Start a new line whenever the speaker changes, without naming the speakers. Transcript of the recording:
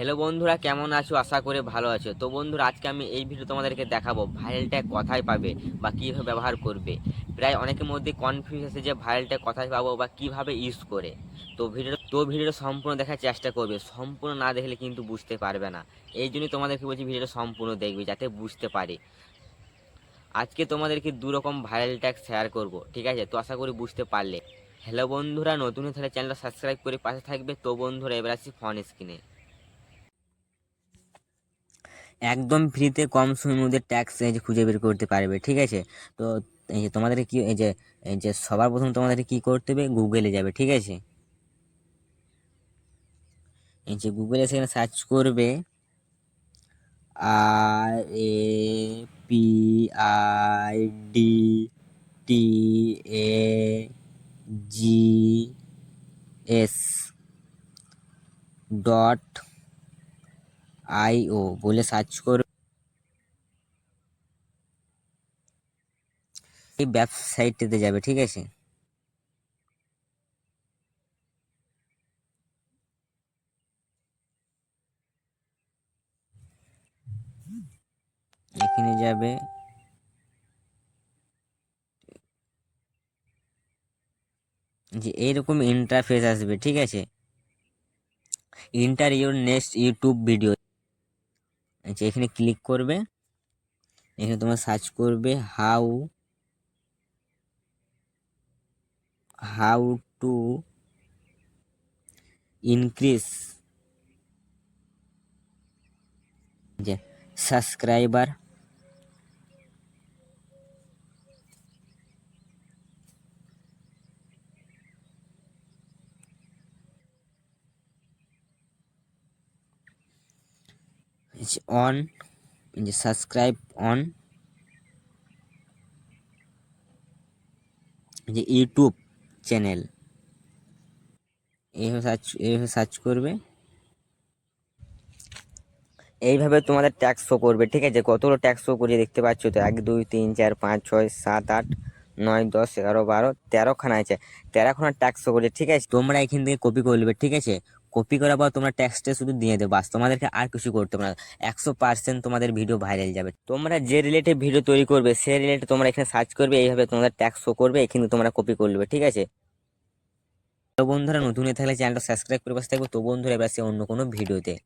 hello বন্ধুরা কেমন আছো আশা করে ভালো আছো তো বন্ধুরা আজকে আমি এই ভিডিও তোমাদেরকে দেখাবো ভাইরালটা কোথায় পাবে বা কীভাবে ব্যবহার করবে প্রায় অনেকের মধ্যে কনফিউজ আছে যে ভাইরালটা কোথায় পাবো বা কিভাবে ইউজ করে তো ভিডিও তো ভিডিওটা সম্পূর্ণ দেখার চেষ্টা করবে সম্পূর্ণ না দেখলে কিন্তু বুঝতে পারবে না এই জন্যই তোমাদেরকে বলছি ভিডিওটা সম্পূর্ণ দেখবে যাতে বুঝতে পারে আজকে তোমাদেরকে দুরকম ভাইরাল ট্যাগ শেয়ার করব ঠিক আছে তো আশা করি বুঝতে পারলে হ্যালো বন্ধুরা নতুন হলে চ্যানেলটা সাবস্ক্রাইব করে পাশে থাকবে তো বন্ধুরা এবার আসি ফোন স্ক্রিনে একদম ফ্রিতে কম সময়ের মধ্যে ট্যাক্স যে খুঁজে বের করতে পারবে ঠিক আছে তো এই যে তোমাদের কি এই যে এই যে সবার প্রথম তোমাদের কি করতে হবে গুগলে যাবে ঠিক আছে এই যে গুগলে সেখানে সার্চ করবে আর A P I D T A G S dot I O বলে সার্চ করবে এই ওয়েবসাইটটিতে যাবে ঠিক আছে এখানে যাবে যে এইরকম ইন্টারফেস আসবে ঠিক আছে enter your next YouTube video আছে এখানে ক্লিক করবে এখানে তোমার সার্চ করবে how how to increase subscriber is on in the subscribe on যে ইউটিউব চ্যানেল এইভাবে সার্চ এইভাবে সার্চ করবে এইভাবে তোমাদের ট্যাক্স শো করবে ঠিক আছে কতগুলো ট্যাক্স শো করে দেখতে পাচ্ছ তো এক দুই তিন চার পাঁচ ছয় সাত আট নয় দশ এগারো বারো তেরোখানা আছে তেরোখানা ট্যাক্স শো করে ঠিক আছে তোমরা এখান থেকে কপি করবে ঠিক আছে কপি করার পর তোমরা ট্যাক্সটা শুধু দিয়ে দেবে বাস তোমাদেরকে আর কিছু করতে হবে না একশো পার্সেন্ট তোমাদের ভিডিও ভাইরাল যাবে তোমরা যে রিলেটেড ভিডিও তৈরি করবে সে রিলেটেড তোমরা এখানে সার্চ করবে এইভাবে তোমাদের ট্যাক্স শো করবে এখানে তোমরা কপি করবে ঠিক আছে তো বন্ধুরা নতুন থাকলে চ্যানেলটা সাবস্ক্রাইব করে বসে থাকবে তো বন্ধুরা এবার সে অন্য কোনো ভিডিওতে